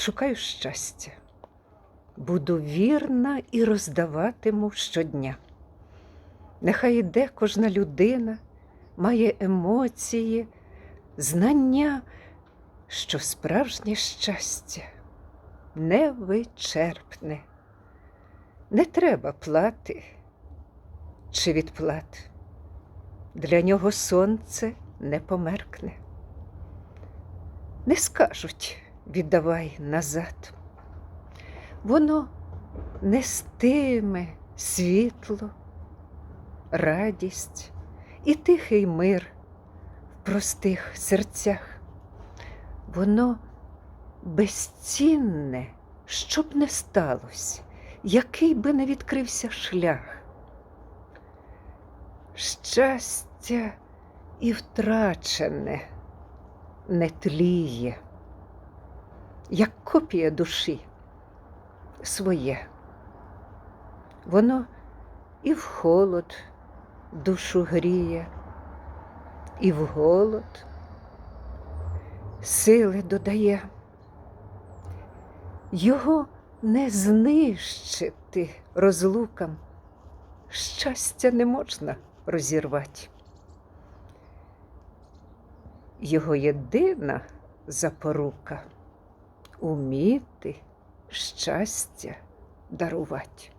шукаю щастя. Буду вірна і роздаватиму щодня. Нехай іде кожна людина, має емоції, знання, що справжнє щастя невичерпне. Не треба плати чи відплат. Для нього сонце не померкне. Не скажуть віддавай назад. Воно нестиме світло, радість і тихий мир в простих серцях. Воно безцінне, щоб не сталося, який би не відкрився шлях. Щастя і втрачене не тліє, як копія душі своє. Воно і в холод душу гріє, і в голод сили додає. Його не знищити розлукам, щастя не можна розірвати. Його єдина запорука уміти щастя дарувати.